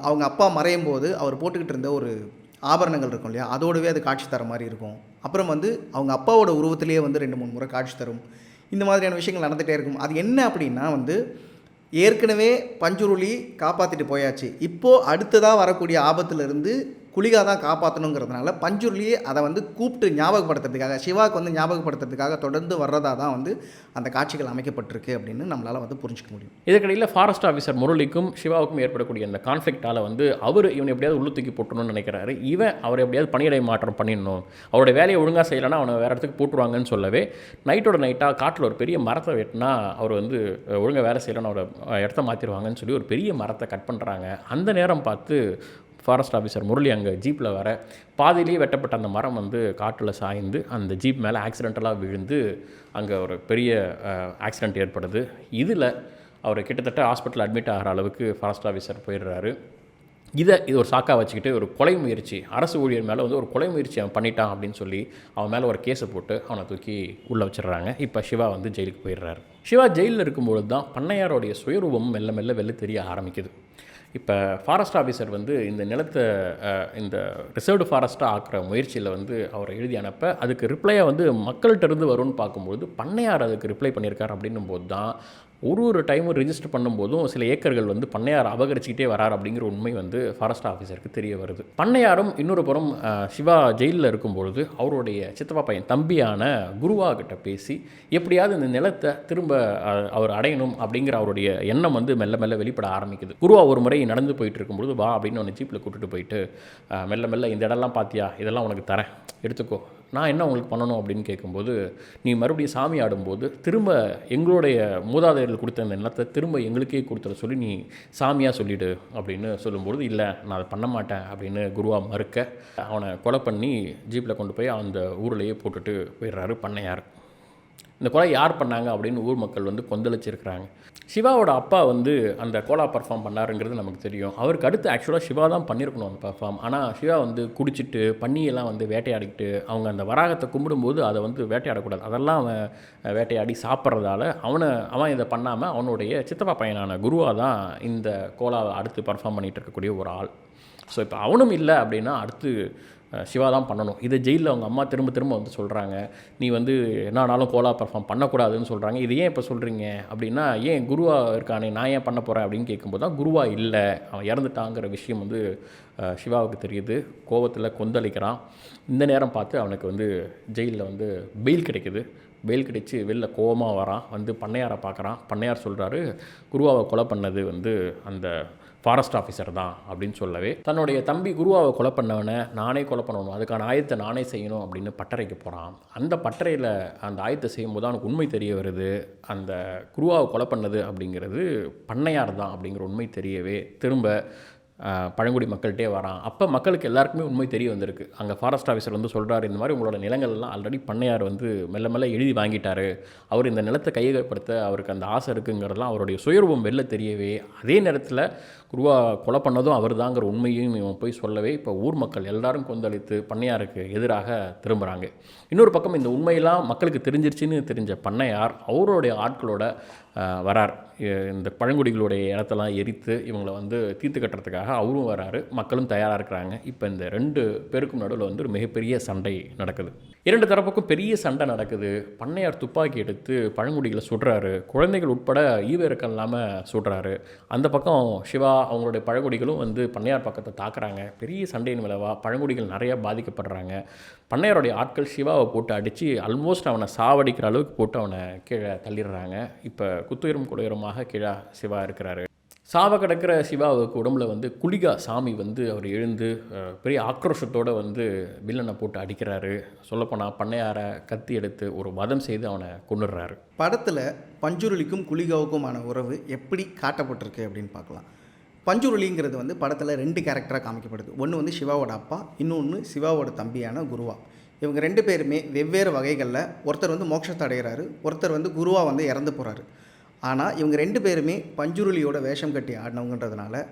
அவங்க அப்பா மறையும் போது அவர் போட்டுக்கிட்டு இருந்த ஒரு ஆபரணங்கள் இருக்கும் இல்லையா? அதோடவே அது காட்சி தர மாதிரி இருக்கும். அப்புறம் வந்து அவங்க அப்பாவோட உருவத்திலேயே வந்து ரெண்டு மூணு முறை காட்சி தரும். இந்த மாதிரியான விஷயங்கள் நடந்துகிட்டே இருக்கும். அது என்ன அப்படின்னா வந்து ஏற்கனவே பஞ்சுருளி காப்பாற்றிட்டு போயாச்சு. இப்போது அடுத்ததாக வரக்கூடிய ஆபத்துலேருந்து குளிகா தான் காப்பாற்றணுங்கிறதுனால பஞ்சுருளியே அதை வந்து கூப்பிட்டு ஞாபகப்படுத்துறதுக்காக சிவாவுக்கு வந்து ஞாபகப்படுத்துறதுக்காக தொடர்ந்து வர்றதா தான் வந்து அந்த காட்சிகள் அமைக்கப்பட்டிருக்கு அப்படின்னு நம்மளால் வந்து புரிஞ்சுக்க முடியும். இதற்கிடையில் ஃபாரஸ்ட் ஆஃபீஸர் முரளிக்கும் சிவாவுக்கும் ஏற்படக்கூடிய அந்த கான்ஃப்ளிக்டால் வந்து அவர் இவனை எப்படியாவது உள்ள தூக்கி போட்டணும்னு நினைக்கிறாரு. இவன் அவர் எப்படியாவது பணியிடை மாற்றம் பண்ணிடணும். அவருடைய வேலையை ஒழுங்காக செய்யலைன்னா அவனை வேறு இடத்துக்கு போட்டுருவாங்கன்னு சொல்லவே நைட்டோட நைட்டாக காட்டில் ஒரு பெரிய மரத்தை வெட்டினா அவர் வந்து ஒழுங்காக வேலை செய்யலைன்னு அவரை இடத்த மாற்றிடுவாங்கன்னு சொல்லி ஒரு பெரிய மரத்தை கட் பண்ணுறாங்க அந்த நேரம் பார்த்து ஃபாரஸ்ட் ஆஃபீஸர் முரளி அங்கே ஜீப்பில் வர பாதியிலேயே வெட்டப்பட்ட அந்த மரம் வந்து காட்டில் சாய்ந்து அந்த ஜீப் மேலே ஆக்சிடென்டலாக விழுந்து அங்கே ஒரு பெரிய ஆக்சிடென்ட் ஏற்படுது. இதில் அவர் கிட்டத்தட்ட ஹாஸ்பிட்டல் அட்மிட் ஆகிற அளவுக்கு ஃபாரஸ்ட் ஆஃபீஸர் போயிடுறாரு. இதை இது ஒரு சாக்கா வச்சுக்கிட்டு ஒரு கொலை முயற்சி அரசு ஊழியர் மேலே வந்து ஒரு கொலை முயற்சி அவன் பண்ணிட்டான் அப்படின்னு சொல்லி அவன் மேலே ஒரு கேஸை போட்டு அவனை தூக்கி உள்ளே வச்சிடுறாங்க. இப்போ சிவா வந்து ஜெயிலுக்கு போயிடுறாரு. சிவா ஜெயிலில் இருக்கும்பொழுது தான் பண்ணையாரோடைய சுயரூபம் மெல்ல மெல்ல வெளில தெரிய ஆரம்பிக்குது. இப்போ ஃபாரஸ்ட் ஆஃபீஸர் வந்து இந்த நிலத்தை இந்த ரிசர்வ்டு ஃபாரஸ்ட்டாக ஆக்குற முயற்சியில் வந்து அவரை எழுதி அனுப்ப அதுக்கு ரிப்ளையாக வந்து மக்கள்கிட்ட இருந்து வரும்னு பார்க்கும்போது பண்ணையார் அதுக்கு ரிப்ளை பண்ணியிருக்கார் அப்படின்னும் போது தான் ஒரு ஒரு டைமும் ரிஜிஸ்டர் பண்ணும்போதும் சில ஏக்கர்கள் வந்து பண்ணையார் அபகரிச்சிக்கிட்டே வரார் அப்படிங்கிற உண்மை வந்து ஃபாரஸ்ட் ஆஃபீஸருக்கு தெரிய வருது. பண்ணையாரும் இன்னொரு புறம் சிவா ஜெயிலில் இருக்கும்பொழுது அவருடைய சித்தப்பா பையன் தம்பியான குருவா கிட்ட பேசி எப்படியாவது இந்த நிலத்தை திரும்ப அவர் அடையணும் அப்படிங்கிற அவருடைய எண்ணம் வந்து மெல்ல மெல்ல வெளிப்பட ஆரம்பிக்குது. குருவா ஒரு முறை நடந்து போயிட்டு இருக்கும்பொழுது வா அப்படின்னு ஒன்று ஜீப்பில் கூட்டிகிட்டு போயிட்டு மெல்ல மெல்ல இந்த இடம்லாம் பார்த்தியா இதெல்லாம் உனக்கு தரேன். எடுத்துக்கோ. நான் என்ன உங்களுக்கு பண்ணணும் அப்படின்னு கேட்கும்போது நீ மறுபடியும் சாமி ஆடும்போது திரும்ப எங்களுடைய மூதாதையர்கள் கொடுத்த அந்த நிலத்தை திரும்ப எங்களுக்கே கொடுத்துட சொல்லி நீ சாமியாக சொல்லிடு அப்படின்னு சொல்லும்போது இல்லை நான் அதை பண்ண மாட்டேன் அப்படின்னு குருவா மறுக்க அவனை கொலை பண்ணி ஜீப்பில் கொண்டு போய் அந்த ஊர்லேயே போட்டுட்டு போயிடுறாரு பண்ணையார். இந்த கொலை யார் பண்ணாங்க அப்படின்னு ஊர் மக்கள் வந்து கொந்தளிச்சிருக்கிறாங்க. சிவாவோட அப்பா வந்து அந்த கோலா பர்ஃபார்ம் பண்ணாருங்கிறது நமக்கு தெரியும். அவருக்கு அடுத்து ஆக்சுவலாக சிவா தான் பண்ணியிருக்கணும் அந்த பர்ஃபார்ம் ஆனால் சிவா வந்து குடிச்சிட்டு பன்னியெல்லாம் வந்து வேட்டையாடிக்கிட்டு அவங்க அந்த வராகத்தை கும்பிடும்போது அதை வந்து வேட்டையாடக்கூடாது. அதெல்லாம் அவன் வேட்டையாடி சாப்பிட்றதால அவனை அவன் இதை பண்ணாமல் அவனுடைய சித்தப்பா பையனான குருவாக தான் இந்த கோலாவை அடுத்து பர்ஃபார்ம் பண்ணிகிட்டு இருக்கக்கூடிய ஒரு ஆள். ஸோ இப்போ அவனும் இல்லை அப்படின்னா அடுத்து சிவா தான் பண்ணணும். இதை ஜெயிலில் அவங்க அம்மா திரும்ப திரும்ப வந்து சொல்கிறாங்க நீ வந்து என்னானாலும் கோலா பர்ஃபார்ம் பண்ணக்கூடாதுன்னு சொல்கிறாங்க இது ஏன் இப்போ சொல்கிறீங்க அப்படின்னா ஏன் குருவா இருக்கானே நான் ஏன் பண்ண போகிறேன் அப்படின்னு கேட்கும்போது தான் குருவா இல்லை. அவன் இறந்துட்டாங்கிற விஷயம் வந்து சிவாவுக்கு தெரியுது. கோவத்தில் கொந்தளிக்கிறான். இந்த நேரம் பார்த்து அவனுக்கு வந்து ஜெயிலில் வந்து பெயில் கிடைக்குது. பெயில் கிடைச்சி வெளில கோவமாக வரான். வந்து பண்ணையாரை பார்க்குறான். பண்ணையார் சொல்கிறாரு குருவாவை கொலை பண்ணது வந்து அந்த ஃபாரஸ்ட் ஆஃபீஸர் தான் அப்படின்னு சொல்லவே தன்னுடைய தம்பி குருவாவை கொலை பண்ணவனை நானே கொலை பண்ணணும் அதுக்கான ஆயத்தை நானே செய்யணும் அப்படின்னு பட்டறைக்கு போகிறான் அந்த பட்டறையில் அந்த ஆயத்தை செய்யும்போது அவனுக்கு உண்மை தெரிய வருது. அந்த குருவாவை கொலை பண்ணது அப்படிங்கிறது பண்ணையார் தான் அப்படிங்கிற உண்மை தெரியவே திரும்ப பழங்குடி மக்கள்கிட்டே வரான். அப்போ மக்களுக்கு எல்லாருக்குமே உண்மை தெரிய வந்திருக்கு. அங்கே ஃபாரஸ்ட் ஆஃபீஸர் வந்து சொல்கிறாரு இந்த மாதிரி உங்களோட நிலங்கள்லாம் ஆல்ரெடி பண்ணையார் வந்து மெல்ல மெல்ல எழுதி வாங்கிட்டார். அவர் இந்த நிலத்தை கையகப்படுத்த அவருக்கு அந்த ஆசை இருக்குங்கிறதெல்லாம் அவருடைய சுயரூபம் வெளில தெரியவே அதே நேரத்தில் குருவா கொலை பண்ணதும் அவர் தாங்கிற உண்மையும் இவன் போய் சொல்லவே இப்போ ஊர் மக்கள் எல்லாரும் கொந்தளித்து பண்ணையாருக்கு எதிராக திரும்புகிறாங்க இன்னொரு பக்கம் இந்த உண்மையெல்லாம் மக்களுக்கு தெரிஞ்சிருச்சுன்னு தெரிஞ்ச பண்ணையார் அவருடைய ஆட்களோட வரார். இந்த பழங்குடிகளுடைய இடத்தெல்லாம் எரித்து இவங்களை வந்து தீர்த்து கட்டுறதுக்காக அவரும் வராரு. மக்களும் தயாராக இருக்கிறாங்க. இப்போ இந்த ரெண்டு பேருக்கும் நடுவில் வந்து ஒரு மிகப்பெரிய சண்டை நடக்குது. இரண்டு தரப்புக்கும் பெரிய சண்டை நடக்குது. பண்ணையார் துப்பாக்கி எடுத்து பழங்குடிகளை சுடுறாரு. குழந்தைகள் உட்பட ஈவிரக்கம் இல்லாமல் சுடுறாரு. அந்த பக்கம் சிவா அவங்களுடைய பழங்குடிகளும் வந்து பண்ணையார் பக்கத்தை தாக்குறாங்க. பெரிய சண்டையின் விளைவாக பழங்குடிகள் நிறையா பாதிக்கப்படுறாங்க. பண்ணையாருடைய ஆட்கள் சிவாவை போட்டு அடித்து ஆல்மோஸ்ட் அவனை சாவடிக்கிற அளவுக்கு போட்டு அவனை கீழே தள்ளிடுறாங்க. இப்போ குத்துயிரும் குடையருமாக கீழே சிவா இருக்கிறாரு. சாவ கிடக்கிற சிவாவுக்கு உடம்புல வந்து குளிகா சாமி வந்து அவர் எழுந்து பெரிய ஆக்ரோஷத்தோடு வந்து வில்லனை போட்டு அடிக்கிறாரு. சொல்லப்போனால் பண்ணையாரை கத்தி எடுத்து ஒரு வதம் செய்து அவனை கொண்டுடுறாரு படத்தில் பஞ்சுருளிக்கும் குளிகாவுக்குமான உறவு எப்படி காட்டப்பட்டிருக்கு அப்படின்னு பார்க்கலாம். பஞ்சுருளிங்கிறது வந்து படத்தில் ரெண்டு கேரக்டராக காமிக்கப்படுது. ஒன்று வந்து சிவாவோட அப்பா இன்னொன்று சிவாவோட தம்பியான குருவா. இவங்க ரெண்டு பேருமே வெவ்வேறு வகைகளில் ஒருத்தர் வந்து மோட்சத்தை அடைகிறாரு ஒருத்தர் வந்து குருவா வந்து இறந்து போகிறாரு ஆனால் இவங்க ரெண்டு பேருமே பஞ்சுருளியோட வேஷம் கட்டி ஆடினவங்கன்றதுனால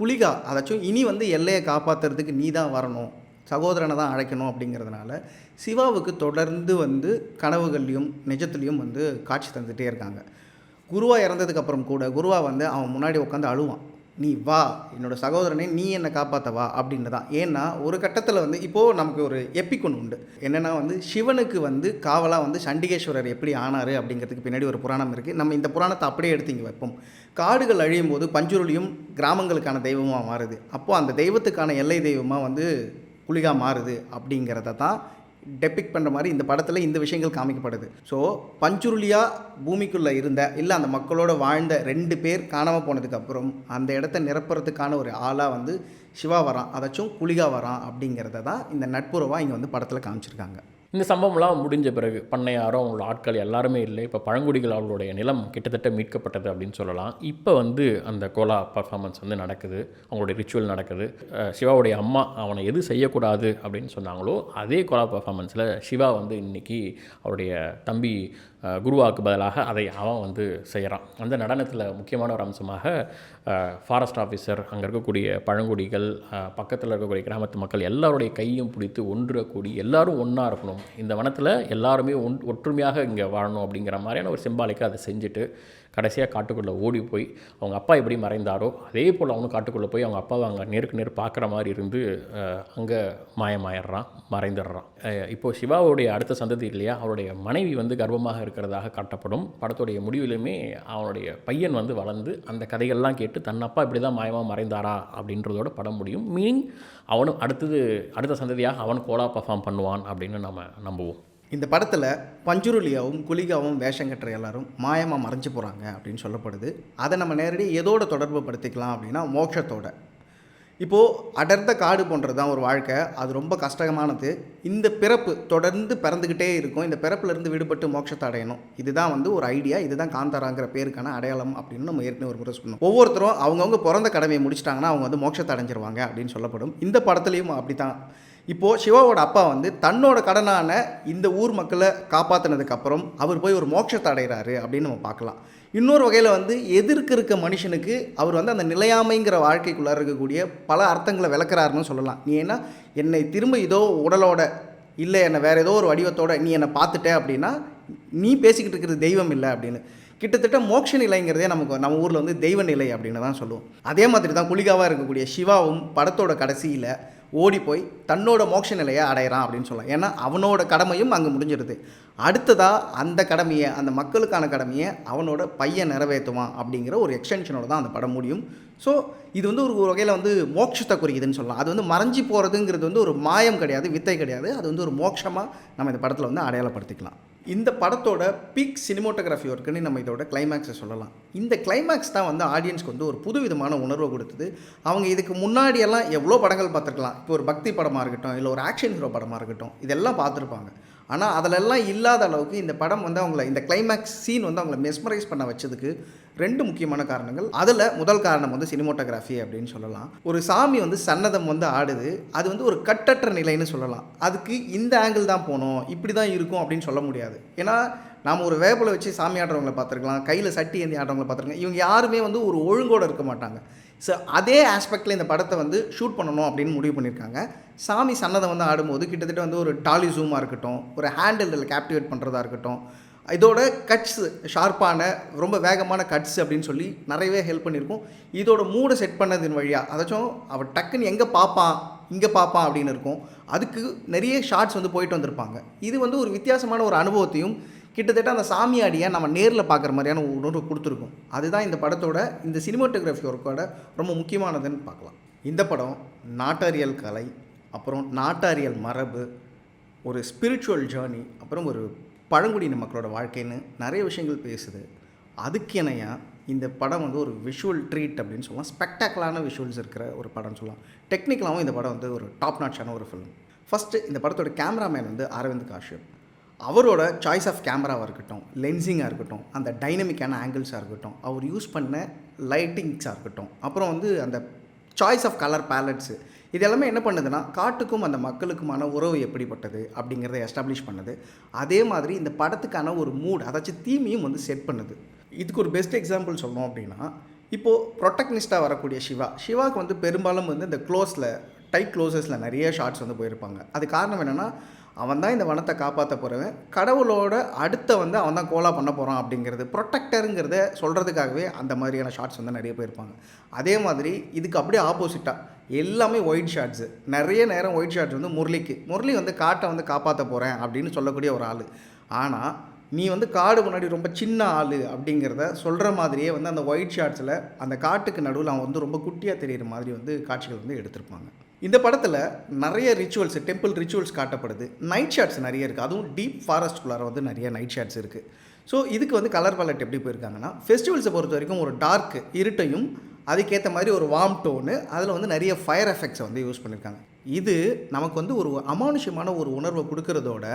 குளிகா அதாச்சும் இனி வந்து எல்லையை காப்பாற்றுறதுக்கு நீ தான் வரணும் சகோதரனை தான் அழைக்கணும் அப்படிங்கிறதுனால சிவாவுக்கு தொடர்ந்து வந்து கனவுகள்லையும் நிஜத்துலேயும் வந்து காட்சி தந்துகிட்டே இருக்காங்க. குருவா இறந்ததுக்கு அப்புறம் கூட குருவா வந்து அவன் முன்னாடி உட்காந்து அழுவான். நீ வா என்னோட சகோதரனே நீ என்னை காப்பாற்ற வா அப்படின்னு தான் ஏன்னா ஒரு கட்டத்தில் வந்து இப்போது நமக்கு ஒரு எப்பிக் உண்டு. என்னென்னா வந்து சிவனுக்கு வந்து காவலாக வந்து சண்டிகேஸ்வரர் எப்படி ஆனார் அப்படிங்கிறதுக்கு பின்னாடி ஒரு புராணம் இருக்குது நம்ம இந்த புராணத்தை அப்படியே எடுத்து இங்கே வைப்போம். காடுகள் அழியும் போது பஞ்சுருளியும் கிராமங்களுக்கான தெய்வமாக மாறுது. அப்போது அந்த தெய்வத்துக்கான எல்லை தெய்வமாக வந்து குளிகா மாறுது அப்படிங்கிறத தான் டெபிக் பண்ணுற மாதிரி இந்த படத்தில் இந்த விஷயங்கள் காமிக்கப்படுது. ஸோ பஞ்சுருளியாக பூமிக்குள்ளே இருந்த இல்லை அந்த மக்களோட வாழ்ந்த ரெண்டு பேர் காணாமல் போனதுக்கப்புறம் அந்த இடத்த நிரப்புறதுக்கான ஒரு ஆளாக வந்து சிவா வரான். அதாச்சும் குளிகா வரான் அப்படிங்கிறத தான் இந்த நட்புறவாக இங்கே வந்து படத்தில் காமிச்சிருக்காங்க. இந்த சம்பவம்லாம் முடிஞ்ச பிறகு பண்ணையாரும் அவங்களோட ஆட்கள் எல்லாருமே இல்லை. இப்போ பழங்குடிகள் அவர்களுடைய நிலம் கிட்டத்தட்ட மீட்கப்பட்டது அப்படின்னு சொல்லலாம். இப்போ வந்து அந்த கோலா பர்ஃபார்மன்ஸ் வந்து நடக்குது. அவங்களுடைய ரிச்சுவல் நடக்குது. சிவாவுடைய அம்மா அவனை எது செய்யக்கூடாது அப்படின்னு சொன்னாங்களோ அதே கோலா பர்ஃபார்மன்ஸில் சிவா வந்து இன்னைக்கு அவருடைய தம்பி குருவாவுக்கு பதிலாக அதை அவன் வந்து செய்கிறான். அந்த நடனத்தில் முக்கியமான ஒரு அம்சமாக ஃபாரஸ்ட் ஆஃபீஸர் அங்கே இருக்கக்கூடிய பழங்குடிகள் பக்கத்தில் இருக்கக்கூடிய கிராமத்து மக்கள் எல்லாருடைய கையும் பிடித்து ஒன்று கூடி எல்லோரும் ஒன்றா இருக்கணும். இந்த வனத்தில் எல்லாருமே ஒன் ஒற்றுமையாக இங்கே வாழணும் அப்படிங்கிற மாதிரியான ஒரு சிம்பாலிக்காக அதை செஞ்சுட்டு கடைசியாக காட்டுக்குள்ளே ஓடி போய் அவங்க அப்பா எப்படி மறைந்தாரோ அதே போல் அவனும் காட்டுக்குள்ளே போய் அவங்க அப்பாவை அங்கே நேருக்கு நேர் பார்க்குற மாதிரி இருந்து அங்கே மாயமாயிடுறான் மறைந்துடுறான். இப்போது சிவாவுடைய அடுத்த சந்ததி இல்லையா? அவருடைய மனைவி வந்து கர்ப்பமாக இருக்கிறதாக காட்டப்படும். படத்துடைய முடிவிலுமே அவனுடைய பையன் வந்து வளர்ந்து அந்த கதைகள்லாம் கேட்டு தன் அப்பா இப்படி தான் மாயமாக மறைந்தாரா அப்படின்றதோட படம் முடியும். மீனிங் அவனும் அடுத்தது அடுத்த சந்ததியாக அவன் கோலா பர்ஃபார்ம் பண்ணுவான் அப்படின்னு நம்ம நம்புவோம். இந்த படத்தில் பஞ்சுருளியாவும் குலிகாவும் வேஷம் கட்டுற எல்லாரும் மாயமாக மறைஞ்சு போகிறாங்க அப்படின்னு சொல்லப்படுது. அதை நம்ம நேரடி எதோட தொடர்பு படுத்திக்கலாம் அப்படின்னா மோட்சத்தோட. இப்போது அடர்ந்த காடு போன்றது தான் ஒரு வாழ்க்கை. அது ரொம்ப கஷ்டமானது. இந்த பிறப்பு தொடர்ந்து பிறந்துக்கிட்டே இருக்கும். இந்த பிறப்புலேருந்து விடுபட்டு மோட்சத்தை அடையணும். இதுதான் வந்து ஒரு ஐடியா. இதுதான் காந்தாராங்கிற பேருக்கான அடையாளம் அப்படின்னு நம்ம ஏற்கனவே ஒரு முறை சொன்னோம். ஒவ்வொருத்தரும் அவங்கவுங்க பிறந்த கடமையை முடிச்சிட்டாங்கன்னா அவங்க வந்து மோட்சத்தை அடைஞ்சிருவாங்க அப்படின்னு சொல்லப்படும். இந்த படத்துலையும் அப்படி தான் இப்போது சிவாவோட அப்பா வந்து தன்னோட கடனான இந்த ஊர் மக்களை காப்பாற்றினதுக்கப்புறம் அவர் போய் ஒரு மோட்சத்தை அடைகிறாரு அப்படின்னு நம்ம பார்க்கலாம். இன்னொரு வகையில் வந்து எதிர்க்கு இருக்க மனுஷனுக்கு அவர் வந்து அந்த நிலையாமைங்கிற வாழ்க்கைக்குள்ளே இருக்கக்கூடிய பல அர்த்தங்களை விளக்குறாருன்னு சொல்லலாம். நீ என்ன என்னை திரும்ப ஏதோ உடலோட இல்லை என்னை வேறு ஏதோ ஒரு வடிவத்தோட நீ என்னை பார்த்துட்ட அப்படின்னா நீ பேசிக்கிட்டு இருக்கிறது தெய்வம் இல்லை அப்படின்னு. கிட்டத்தட்ட மோட்ச நிலைங்கிறதே நமக்கு நம்ம ஊரில் வந்து தெய்வ நிலை அப்படின்னு தான் சொல்லுவோம். அதே மாதிரி தான் குளிகாவாக இருக்கக்கூடிய சிவாவும் படத்தோட கடைசியில் ஓடி போய் தன்னோட மோட்ச நிலையை அடையிறான் அப்படின்னு சொல்லலாம். ஏன்னா அவனோட கடமையும் அங்கே முடிஞ்சிருது. அடுத்ததாக அந்த கடமையை அந்த மக்களுக்கான கடமையை அவனோட பையன் நிறைவேற்றுவான் அப்படிங்கிற ஒரு எக்ஸ்டென்ஷனோட தான் அந்த படம் முடியும். ஸோ இது வந்து ஒரு வகையில் வந்து மோட்சத்தை குறிக்குதுன்னு சொல்லலாம். அது வந்து மறைஞ்சு போகிறதுங்கிறது வந்து ஒரு மாயம் கிடையாது வித்தை கிடையாது. அது வந்து ஒரு மோட்சமாக நம்ம இந்த படத்தில் வந்து அடையாளப்படுத்திக்கலாம். இந்த படத்தோட பீக் சினிமோட்டோகிராஃபி ஒர்க்குன்னு நம்ம இதோட கிளைமேக்ஸை சொல்லலாம். இந்த கிளைமேக்ஸ் தான் வந்து ஆடியன்ஸ்க்கு வந்து ஒரு புதுவிதமான உணர்வை கொடுத்தது. அவங்க இதுக்கு முன்னாடியெல்லாம் எவ்வளோ படங்கள் பார்த்துருக்கலாம். இப்போ ஒரு பக்தி படமாக இருக்கட்டும் இல்லை ஒரு ஆக்ஷன் ஹீரோ படமாக இருக்கட்டும் இதெல்லாம் பார்த்துருப்பாங்க. ஆனால் அதிலெல்லாம் இல்லாத அளவுக்கு இந்த படம் வந்து அவங்கள இந்த கிளைமேக்ஸ் சீன் வந்து அவங்கள மெஸ்மரைஸ் பண்ண வச்சதுக்கு ரெண்டு முக்கியமான காரணங்கள். அதில் முதல் காரணம் வந்து சினிமோட்டோகிராஃபி அப்படின்னு சொல்லலாம். ஒரு சாமி வந்து சன்னதம் வந்து ஆடுது. அது வந்து ஒரு கட்டற்ற நிலைன்னு சொல்லலாம். அதுக்கு இந்த ஆங்கிள் தான் போகணும் இப்படி தான் இருக்கும் அப்படின்னு சொல்ல முடியாது. ஏன்னா நாம் ஒரு வேப்பில் வச்சு சாமி ஆடுறவங்களை பார்த்துருக்கலாம். கையில் சட்டி ஏந்தி ஆடுறவங்களை பார்த்துருக்கலாம். இவங்க யாருமே வந்து ஒரு ஒழுங்கோடு இருக்க மாட்டாங்க. ஸோ அதே ஆஸ்பெக்டில் இந்த படத்தை வந்து ஷூட் பண்ணணும் அப்படின்னு முடிவு பண்ணியிருக்காங்க. சாமி சன்னதம் வந்து ஆடும்போது கிட்டத்தட்ட வந்து ஒரு டாலி ஜூமாக இருக்கட்டும் ஒரு ஹேண்டில் கேப்டிவேட் பண்ணுறதா இருக்கட்டும் இதோட கட்ஸ் ஷார்ப்பான ரொம்ப வேகமான கட்ஸ் அப்படின்னு சொல்லி நிறையவே ஹெல்ப் பண்ணியிருக்கும். இதோட மூடை செட் பண்ணதின் வழியாக அதாச்சும் அவள் டக்குன்னு எங்கே பார்ப்பான் இங்கே பார்ப்பான் அப்படின்னு இருக்கும். அதுக்கு நிறைய ஷார்ட்ஸ் வந்து போயிட்டு வந்திருப்பாங்க. இது வந்து ஒரு வித்தியாசமான ஒரு அனுபவத்தையும் கிட்டத்தட்ட அந்த சாமியாடியை நம்ம நேரில் பார்க்குற மாதிரியான உணர்வு கொடுத்துருக்கும். அதுதான் இந்த படத்தோட இந்த சினிமாட்டோகிராஃபி ஒர்க்கோட ரொம்ப முக்கியமானதுன்னு பார்க்கலாம். இந்த படம் நாட்டாரியல் கலை அப்புறம் நாட்டாரியல் மரபு ஒரு ஸ்பிரிச்சுவல் ஜேர்னி அப்புறம் ஒரு பழங்குடியின மக்களோட வாழ்க்கைன்னு நிறைய விஷயங்கள் பேசுது. அதுக்கு இணையாக இந்த படம் வந்து ஒரு விஷுவல் ட்ரீட் அப்படின்னு சொல்லலாம். ஸ்பெக்டாக்கலான விஷுவல்ஸ் இருக்கிற ஒரு படம்னு சொல்லலாம். டெக்னிக்கலாகவும் இந்த படம் வந்து ஒரு டாப் நாட்சான ஒரு ஃபிலிம் ஃபஸ்ட்டு இந்த படத்தோட கேமராமேன் வந்து அரவிந்த் காஷ்யப். அவரோட சாய்ஸ் ஆஃப் கேமராவாக இருக்கட்டும் லென்சிங்காக இருக்கட்டும் அந்த டைனமிக்கான ஆங்கிள்ஸாக இருக்கட்டும் அவர் யூஸ் பண்ண லைட்டிங்ஸாக இருக்கட்டும் அப்புறம் வந்து அந்த சாய்ஸ் ஆஃப் கலர் பேலட்ஸு இது எல்லாமே என்ன பண்ணுதுன்னா காட்டுக்கும் அந்த மக்களுக்குமான உறவு எப்படிப்பட்டது அப்படிங்கிறத எஸ்டாப்ளிஷ் பண்ணுது. அதே மாதிரி இந்த படத்துக்கான ஒரு மூட் அதாச்சும் தீமையும் வந்து செட் பண்ணுது. இதுக்கு ஒரு பெஸ்ட் எக்ஸாம்பிள் சொல்லணும் அப்படின்னா இப்போது ப்ரொட்டக்னிஸ்ட்டாக வரக்கூடிய சிவா சிவாவுக்கு வந்து பெரும்பாலும் வந்து இந்த க்ளோஸில் டைட் க்ளோசஸில் நிறைய ஷார்ட்ஸ் வந்து போயிருப்பாங்க. அது காரணம் என்னென்னா அவன் தான் இந்த வனத்தை காப்பாற்ற போகிறவன் கடவுளோட அடுத்த வந்து அவன் தான் கோலா பண்ண போகிறான் அப்படிங்கிறது ப்ரொட்டக்டருங்கிறத சொல்கிறதுக்காகவே அந்த மாதிரியான ஷார்ட்ஸ் வந்து நிறைய போயிருப்பாங்க அதே மாதிரி இதுக்கு அப்படியே ஆப்போசிட்டாக எல்லாமே ஒயிட் ஷார்ட்ஸு நிறைய நேரம் ஒயிட் ஷார்ட்ஸ் வந்து முரளிக்கு. முரளி வந்து காட்டை வந்து காப்பாற்ற போகிறேன் அப்படின்னு சொல்லக்கூடிய ஒரு ஆள். ஆனால் நீ வந்து காடு முன்னாடி ரொம்ப சின்ன ஆள் அப்படிங்கிறத சொல்கிற மாதிரியே வந்து அந்த ஒயிட் ஷார்ட்ஸில் அந்த காட்டுக்கு நடுவில் அவன் வந்து ரொம்ப குட்டியாக தெரிகிற மாதிரி வந்து காட்சிகள் வந்து எடுத்திருப்பாங்க. இந்த படத்தில் நிறைய ரிச்சுவல்ஸ் டெம்பிள் ரிச்சுவல்ஸ் காட்டப்படுது. நைட் ஷாட்ஸ் நிறைய இருக்குது அதுவும் டீப் ஃபாரஸ்ட்குள்ளார வந்து நிறைய நைட் ஷாட்ஸ் இருக்குது ஸோ இதுக்கு வந்து கலர் palette எப்படி போயிருக்காங்கன்னா ஃபெஸ்டிவல்ஸை பொறுத்த வரைக்கும் ஒரு டார்க் இருட்டையும் அதுக்கேற்ற மாதிரி ஒரு வார்ம் டோனு அதில் வந்து நிறைய ஃபயர் எஃபெக்ட்ஸை வந்து யூஸ் பண்ணியிருக்காங்க இது நமக்கு வந்து ஒரு அமானுஷ்யமான ஒரு உணர்வை கொடுக்கறதோட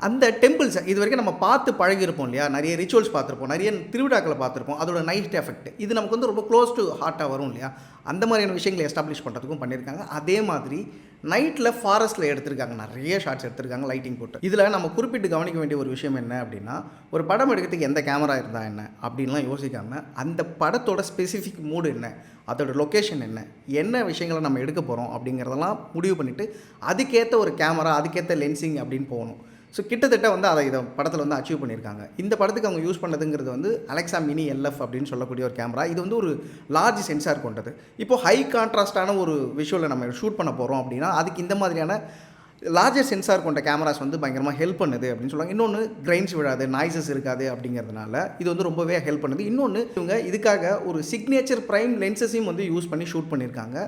அந்த டெம்பிள்ஸ் இது வரைக்கும் நம்ம பார்த்து பழகிருப்போம் இல்லையா? நிறைய ரிச்சுவல்ஸ் பார்த்துருப்போம் நிறைய திருவிழாக்களை பார்த்துருப்போம். அதோட நைட் எஃபெக்ட் இது நமக்கு வந்து ரொம்ப க்ளோஸ் டு ஹார்ட்டாக வரும் இல்லையா? அந்த மாதிரியான விஷயங்களை எஸ்டாப்ளிஷ் பண்ணுறதுக்கும் பண்ணியிருக்காங்க. அதே மாதிரி நைட்டில் ஃபாரஸ்ட்டில் எடுத்திருக்காங்க. நிறைய ஷார்ட்ஸ் எடுத்திருக்காங்க லைட்டிங் போட்டு. இதில் நம்ம குறிப்பிட்டு கவனிக்க வேண்டிய ஒரு விஷயம் என்ன அப்படின்னா ஒரு படம் எடுக்கிறதுக்கு எந்த கேமரா இருந்தால் என்ன அப்படின்லாம் யோசிக்காமல் அந்த படத்தோட ஸ்பெசிஃபிக் மூடு என்ன அதோட லொக்கேஷன் என்ன என்ன விஷயங்களை நம்ம எடுக்க போகிறோம் அப்படிங்கிறதெல்லாம் முடிவு பண்ணிவிட்டு அதுக்கேற்ற ஒரு கேமரா அதுக்கேற்ற லென்சிங் அப்படின்னு போகணும். ஸோ கிட்டத்தட்ட வந்து அதை இதை படத்தில் வந்து அச்சீவ் பண்ணியிருக்காங்க. இந்த படத்துக்கு அவங்க யூஸ் பண்ணதுங்கிறது வந்து அலெக்சா மினி எல்எஃப் அப்படின்னு சொல்லக்கூடிய ஒரு கேமரா இது வந்து ஒரு லார்ஜ் சென்சார் கொண்டது. இப்போ ஹை கான்ட்ராஸ்டான ஒரு விஷுவலை நம்ம ஷூட் பண்ண போகிறோம் அப்படின்னா அதுக்கு இந்த மாதிரியான லார்ஜர் சென்சார் கொண்ட கேமராஸ் வந்து பயங்கரமாக ஹெல்ப் பண்ணுது அப்படின்னு சொல்லுவாங்க. இன்னொன்று கிரைன்ஸ் விழாது நாய்ஸஸ் இருக்காது அப்படிங்கிறதுனால இது வந்து ரொம்பவே ஹெல்ப் பண்ணுது. இன்னொன்று இவங்க இதுக்காக ஒரு சிக்னேச்சர் ப்ரைம் லென்சஸையும் வந்து யூஸ் பண்ணி ஷூட் பண்ணியிருக்காங்க.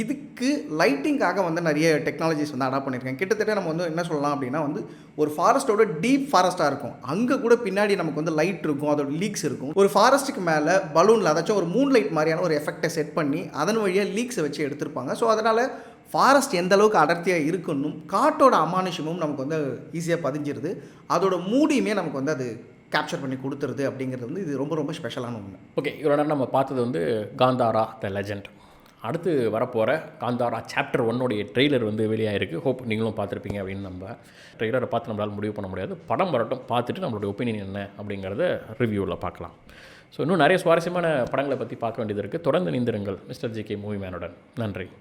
இதுக்கு லைட்டிங்காக வந்து நிறைய டெக்னாலஜிஸ் வந்து அடாப்ட் பண்ணியிருக்கேன். கிட்டத்தட்ட நம்ம வந்து என்ன சொல்லலாம் அப்படின்னா வந்து ஒரு ஃபாரஸ்ட்டோட டீப் ஃபாரஸ்ட்டாக இருக்கும். அங்கே கூட பின்னாடி நமக்கு வந்து லைட் இருக்கும் அதோட லீக்ஸ் இருக்கும். ஒரு ஃபாரஸ்ட்டுக்கு மேலே பலூனில் அதாச்சும் ஒரு மூன் லைட் மாதிரியான ஒரு எஃபெக்டை செட் பண்ணி அதன் வழியாக லீக்ஸை வச்சு எடுத்திருப்பாங்க. ஸோ அதனால் ஃபாரஸ்ட் எந்த அளவுக்கு அடர்த்தியாக இருக்கணும் காட்டோட அமானுஷமும் நமக்கு வந்து ஈஸியாக பதிஞ்சிருது. அதோட மூடியுமே நமக்கு வந்து அது கேப்சர் பண்ணி கொடுத்துருது அப்படிங்கிறது வந்து இது ரொம்ப ரொம்ப ஸ்பெஷலான ஒன்று ஓகே இவரோட நம்ம பார்த்தது வந்து காந்தாரா த லெஜண்ட் அடுத்து வரப்போகிற காந்தாரா சாப்டர் ஒன்னுடைய ட்ரெய்லர் வந்து வெளியாகிருக்கு ஹோப் நீங்களும் பார்த்துருப்பீங்க அப்படின்னு நம்ம ட்ரெய்லரை பார்த்து நம்மளால் முடிவு பண்ண முடியாது. படம் வரட்டும் பார்த்துட்டு நம்மளுடைய ஒப்பீனியன் என்ன அப்படிங்கிறத ரிவ்யூவில் பார்க்கலாம். ஸோ இன்னும் நிறைய சுவாரஸ்யமான படங்களை பற்றி பார்க்க வேண்டியது இருக்குது தொடர்ந்து நிந்திருங்கள் மிஸ்டர் ஜி கே மூவி மேனுடன் நன்றி.